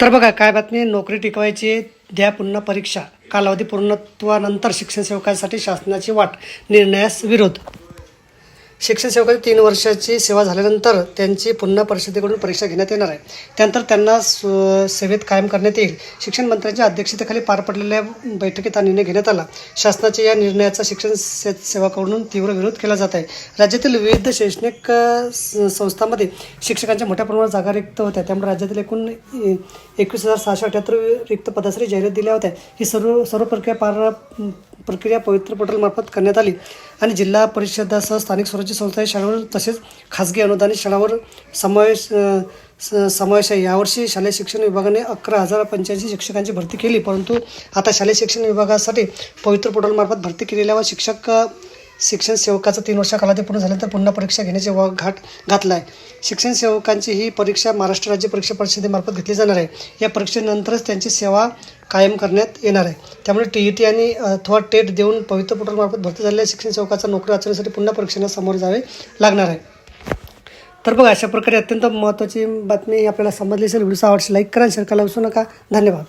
तर बघा काय बातमी? नोकरी टिकवायची द्या पुन्हा परीक्षा. कालावधी पूर्णत्वानंतर शिक्षण सेवकांसाठी शासनाची वाट निर्णयास विरोध. शिक्षण सेवकाची तीन वर्षाची सेवा झाल्यानंतर त्यांची पुन्हा परिषदेकडून परीक्षा घेण्यात येणार आहे. त्यानंतर त्यांना स्व सेवेत कायम करण्यात येईल. शिक्षण मंत्र्यांच्या अध्यक्षतेखाली पार पडलेल्या बैठकीत हा निर्णय घेण्यात आला. शासनाच्या या निर्णयाचा शिक्षण से सेवाकडून तीव्र विरोध केला जात आहे. राज्यातील विविध शैक्षणिक संस्थांमध्ये शिक्षकांच्या मोठ्या प्रमाणात जागा रिक्त होत्या. त्यामुळे राज्यातील एकूण एकवीस हजार सहाशे अठ्याहत्तर रिक्त पदासाठी जाहिरात दिल्या होत्या. ही सर्व सर्व प्रक्रिया पार प्रक्रिया पवित्र पटलमार्फत करण्यात आली आणि जिल्हा परिषदासह स्थानिक स्वराज्य संस्था शाळांवर तसेच खाजगी अनुदानित शाळांवर समावेश स- समावेश आहे. यावर्षी शालेय शिक्षण विभागाने अकरा हजार पंच्याऐंशी शिक्षकांची भरती केली. परंतु आता शालेय शिक्षण विभागासाठी पवित्र पोर्टलमार्फत भरती केलेल्या व शिक्षक शिक्षण सेवकाचं तीन वर्षा कालावधी पूर्ण झाल्यानंतर पुन्हा परीक्षा घेण्याचे वा घाट घातला आहे शिक्षण सेवकांची ही परीक्षा महाराष्ट्र राज्य परीक्षा परिषदेमार्फत घेतली जाणार आहे. या परीक्षेनंतरच त्यांची सेवा कायम करण्यात येणार आहे. त्यामुळे टी ई टी आणि अथवा टेट देऊन पवित्र पोर्टलमार्फत भरती झालेल्या शिक्षण सेवकाचा नोकरी वाचवण्यासाठी पुन्हा परीक्षेला सामोरे जावे लागणार आहे. तर बघा अशा प्रकारे अत्यंत महत्त्वाची बातमी आपल्याला समजली असेल. व्हिडिओ आवडशी लाईक करा शेअर करायला विसरू नका. धन्यवाद.